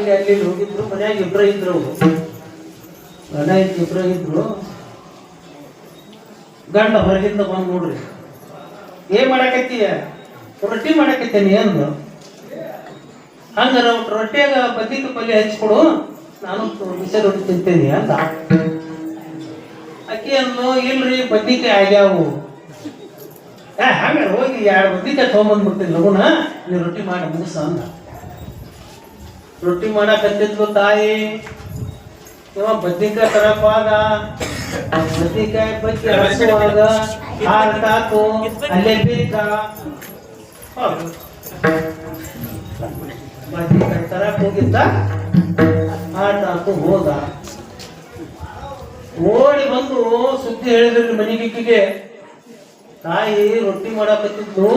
ಇಲ್ಲಿ ಅಲ್ಲಿ ಹೋಗಿದ್ರು, ಮನ್ಯಾಗ ಇಬ್ರ ಇದ್ರು. ಹೆಂಡ್ತಿ ಇಬ್ರ ಇದ್ರು. ಗಂಡ ಹೊರಗಿಂದ ಬಂದು ನೋಡ್ರಿ. ಏನ್ ಮಾಡಕತ್ತೀಯ? ರೊಟ್ಟಿ ಮಾಡಕತ್ತೀನಿ ಏನು ಹಂಗಾರ ರೊಟ್ಟಿಯಾಗ ಬದ್ನಿಕ ಪಲ್ಯ ಹಚ್ಕೊಡು ನಾನು ಬಿಸಿ ರೊಟ್ಟಿ ತಿಂತೇನೆ ಅಂತ ಅಕ್ಕಿ ಅಂದ್ಲು, ಇಲ್ರಿ, ಬದ್ನಿಕಾಯಿ ಆಗ್ಯಾವು. ಹಂಗಾರ ಹೋಗಿ ಎರಡು ಬದ್ನಿಕಾಯಿ ತೊಗೊಂಬಂದ್ಬಿಡ್ತೀನಿ ಲಗುನ ನೀವು ರೊಟ್ಟಿ ಮಾಡಿ ಮುಗಿಸ ಅಂದ. ರೊಟ್ಟಿ ಮಾಡಕತ್ತಿದ್ಲು ತಾಯಿ ಇವ ಬದ್ನಿಕಾಯಿ ತರಪಾಗ ಬದ್ನಿಕಾಯಿ ಬಜ್ಜಿ ಹಸುವಾಗ ಹಾರಟಾಕು ಅಲ್ಲೇ ಬಿದ್ದ ಹೋದ. ಬದ್ನಿಕಾಯಿ ತರಕ್ ಹೋಗಿದ್ದ ಆಟಾಕು ಹೋದ ಓಡಿ ಬಂದು ಸುದ್ದಿ ಹೇಳಿದ್ರಿ ಮನೆಗಿಕ್ಕಿಗೆ ತಾಯಿ ರೊಟ್ಟಿ ಮಾಡಕತ್ತಿದ್ನು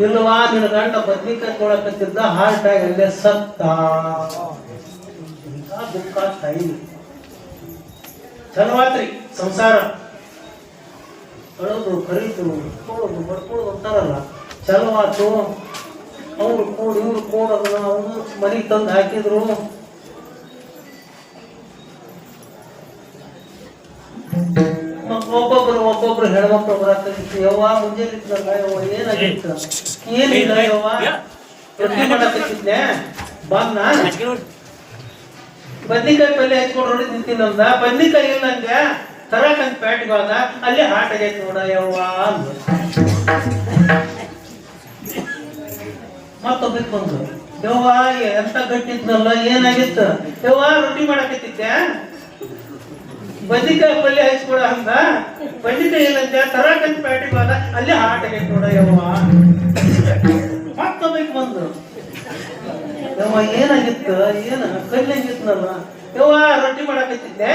ಇಲ್ವಾ ನಿನ್ನ ಗಂಡ ಬದ್ನಿಕಾಯಿ ತೊಳಕತ್ತಿದ್ದ ಹಾರ್ಟ್ ಆಗಿ ಅಲ್ಲೇ ಸತ್ತ. ದುಃಖ ಟೈಮ್ ಚಲವಾತ್ರಿ ಸಂಸಾರ. ಕಳೋದು ಕರೀತು ಕೊಡೋದು ಬಡ್ಕೊಳ್ಳೋದು ಅಂತಾರಲ್ಲ. ಚಲವಾತು. ಅವ್ರು ಕೂಡು, ಇವ್ರು ಅದನ್ನ ಅವನು ಮನೆಗೆ ತಂದು ಹಾಕಿದ್ರು. ಒಬ್ಬೊಬ್ರು ಹೆಣ್ಮಕ್ಳು ಬರತ್ತಿತ್ತು ಯವ್ವ ಮುಂಜಾನೆ ಇತ್ತಲ್ಲ ಯವ್ವ ಏನಾಗಿತ್ತು? ಏನಿಲ್ಲ ಯವ್ವ? ರೊಟ್ಟಿ ಮಾಡತ್ತಿದ್ನೆ ಬಂದ ಬದ್ನಿಕಾಯಿ ಪಲ್ಯ ಹಚ್ಕೊಂಡು ನೋಡಿ ತಿಂತೀನಂದ ಬದ್ನಿಕಾಯಿ ಇಲ್ಲ ಅಂದ್ಯ ತರಕಂತ ಪ್ಯಾಟ್ ಹೋದ. ಅಲ್ಲಿ ಹಾಟ್ ಆಗೈತೆ ನೋಡ ಯವ್ವ ಅಂದ. ಮತ್ತೊಬ್ಬಕ್ಕೆ ಬಂದು ಯವ್ವ ಎಂತ ಗಟ್ಟಿದ್ನಲ್ಲ ಏನಾಗಿತ್ತು? ಯವ್ವ ರೊಟ್ಟಿ ಮಾಡಕತ್ತಿದ್ದೆ? ಬದ್ನಿಕಾಯಿ ಪಲ್ಯ ಹಚ್ಕೊಡ ಅಂತ. ಬದ್ನಿಕಾಯಿ ಇಲ್ಲ ತರಾಕಂತ ಪ್ಯಾಟಿ ಬಾದ ಅಲ್ಲಿ ಆಗೈತೆ ನೋಡ ಯವ್ವ. ಮತ್ತೊಬ್ಬಕ್ಕೆ ಬಂದು. ಯವ್ವ, ಏನಾಗಿತ್ತು? ಏನ? ನನ್ನ ಯವ್ವ, ರೊಟ್ಟಿ ಮಾಡಕತ್ತಿದ್ದೆ.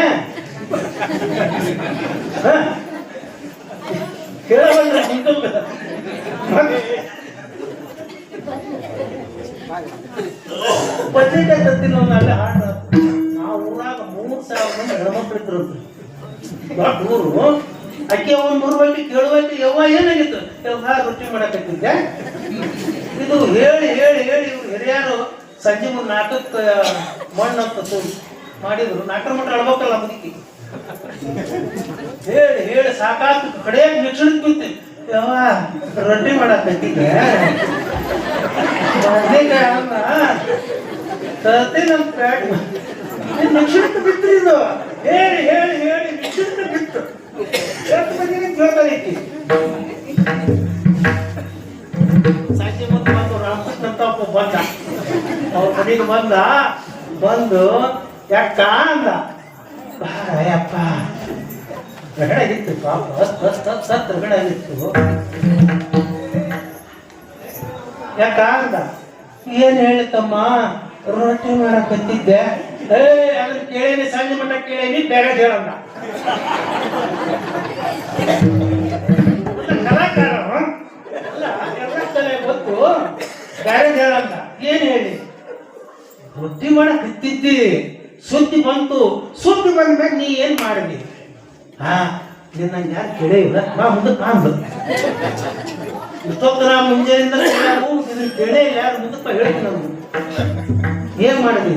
ಕೇಳಬಂದ್ರೆ ಬದ್ನಿಕಾಯಿ ತತ್ತಿನ ಅಲ್ಲೇ ಹಾಡ ಮೂರ್ ಅಕ್ಕಿ ಅವ್ ಮೂರು ಬೈಟಿ ಕೇಳುವಂತ ಯವ್ವ ಏನಾಗಿತ್ತು ಯವ್ವ ರೊಟ್ಟಿ ಮಾಡಕತ್ತಿದ್ದೆ ಇದು ಹೇಳಿ ಹೇಳಿ ಹೇಳಿ ಇವ್ರು ಹಿರಿಯರು ಸಂಜೆ ಮುಂದೆ ನಾಟಕ ಮಣ್ಣು ಅಂತ ತೋರಿ ಮಾಡಿದ್ರು ನಾಟಕ ಮಟ್ಟ ಅಳ್ಬೇಕಲ್ಲ ಮುದುಕಿ ಹೇಳಿ ಹೇಳಿ ಸಾಕಾತು ಕಡೆ ಮಿಕ್ಷಣ ಕುಂತಿ ಯವ್ವ ರೊಟ್ಟಿ ಮಾಡಕತ್ತಿದ್ದೆ ಅನ್ನ ಮಿಕ್ಷಣಕ್ಕೆ ಬಿತ್ತು ಇದು. ಹೇಳಿ ಹೇಳಿ ಹೇಳಿ. ಮಿಕ್ಷಣಕ್ಕೆ ಬಿತ್ತು. ಎಷ್ಟು ಮಂದಿಗೆ ಕೇಳ್ತಾರೆ ಈಕಿ ಸಂಜೆ ತಪ್ಪ ಬಂದು ರಾಮಕೃಷ್ಣ ಒಬ್ಬ ಬಂದ ಅವ್ರ ಮನೆಗೆ ಬಂದ, ಬಂದು, ಯಾಕ ಅಂದ. ಅಯ್ಯಪ್ಪ ರಗಡ ಆಗಿತ್ತು ಪಾಪ. ಅಷ್ಟು ಅಷ್ಟು ಅಷ್ಟು ಸತ್ತು ರಗಡ ಆಗಿತ್ತು ಯಾಕ ಅಂದ? ಏನು ಹೇಳಿತಮ್ಮ ರೊಟ್ಟಿ ಬಂದಿದ್ದೆ. ಏ, ಅದನ್ನ ಕೇಳೇನಿ, ಸಂಜೆ ಮಟ್ಟ ಕೇಳೇನಿ ಬೇರೆ ಹೇಳೋಣ ಕಲಾಕಾರ ಎಲ್ಲ ಕಲೆ ಗೊತ್ತು. ಬೇರೆ ಹೇಳಂದ ಏನ್ ಹೇಳಿ? ಬುದ್ಧಿ ಮಾಡಕ್ ಹತ್ತಿದ್ದಿ ಸುದ್ದಿ ಬಂತು. ಸುದ್ದಿ ಬಂದ್ಮೇಲೆ ನೀ ಏನ್ ಮಾಡಿದಿ? ಹಾ, ನಿನ್ನ ಯಾರು ಕೇಳೇ ಇಲ್ಲ. ಬಾ ಮುಂದಕ್ಕೆ ಕಾಣ್ದು ಇಷ್ಟೊತ್ತು ನಾ ಮುಂಜಾನೆಯಿಂದ ಕೇಳೇ ಇಲ್ಲ. ಯಾರು ಮುಂದಕ್ಕೆ ಹೇಳ್ತೀನಿ ನಾನು ಏನ್ ಮಾಡಿದಿ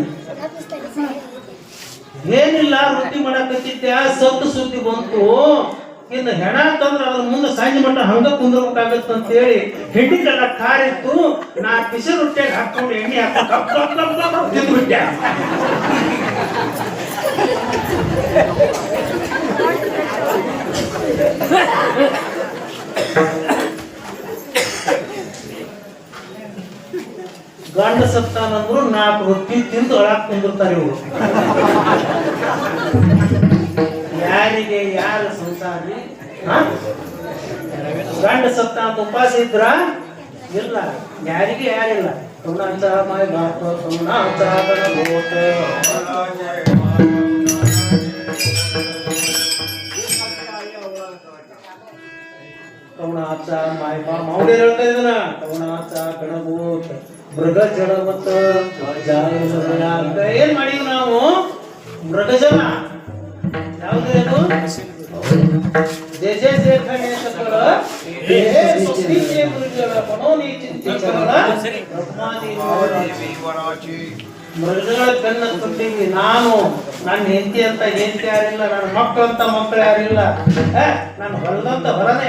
ಏನಿಲ್ಲ, ರೊಟ್ಟಿ ಮಾಡಕತ್ತಿದ್ದೆ. ಸತ್ತು ಸುದ್ದಿ ಬಂತು. ಇನ್ನು ಹೆಣ ತಂದ್ರೆ ಅದ್ರ ಮುಂದೆ ಸಂಜೆ ಮಟ್ಟ ಹಂಗ ಕುಂದ್ರಬೇಕಾಗತ್ತೆ ಅಂತ ಹೇಳಿ ಹೆಂಡಿಗೆಲ್ಲ ಕಾರಿತ್ತು. ನಾ ಬಿಸಿ ರೊಟ್ಟಿಯಾಗಿ ಹಾಕೊಂಡು ಎಣ್ಣೆ ಹಾಕೊಂಡು ಕಪ್ ಗಂಡ ಸತ್ತಾನಂದ್ರು ನಾಲ್ಕು ರೊಟ್ಟಿ ತಿಂದು ಹೊರಗ್ ಕುಂದಿರ್ತಾರೆ ಇವರು. ಯಾರಿಗೆ ಯಾರು ಸಂಸಾರಿ? ಗಂಡ ಸತ್ತ ಅಂತ ಉಪವಾಸ ಇದ್ರ? ಇಲ್ಲ. ಯಾರಿಗೆ ಯಾರಿಲ್ಲ. ಕರುಣಾಚ ಮೈ ಕರುಣಾಚ ಗಣಗೋತ ಕರುಣಾಚ ಮೈ ಬಾ ಮೌಢ್ಯ ಹೇಳ್ತಾ ಇದನ್ನ ಕರುಣಾಚ ಗಣಗೋತ ಮೃಗ ಮತ್ತ ಏನ್ ಮಾಡಿದ್ವಿ ನಾವು? ಮೃಗಜನ. ಯಾವ್ದು ಮೃಗಗಳ ಬೆನ್ನ ತುಂಬಿದ್ವಿ ನಾನು, ನನ್ನ ಹೆಂಡತಿ ಅಂತ, ಹೆಂಡತಿ ಯಾರಿಲ್ಲ, ನನ್ನ ಮಕ್ಕಳಂತ ಮಕ್ಕಳು ಯಾರಿಲ್ಲ. ನನ್ನ ಹೊಲದಂತ ಹೊಲನೇ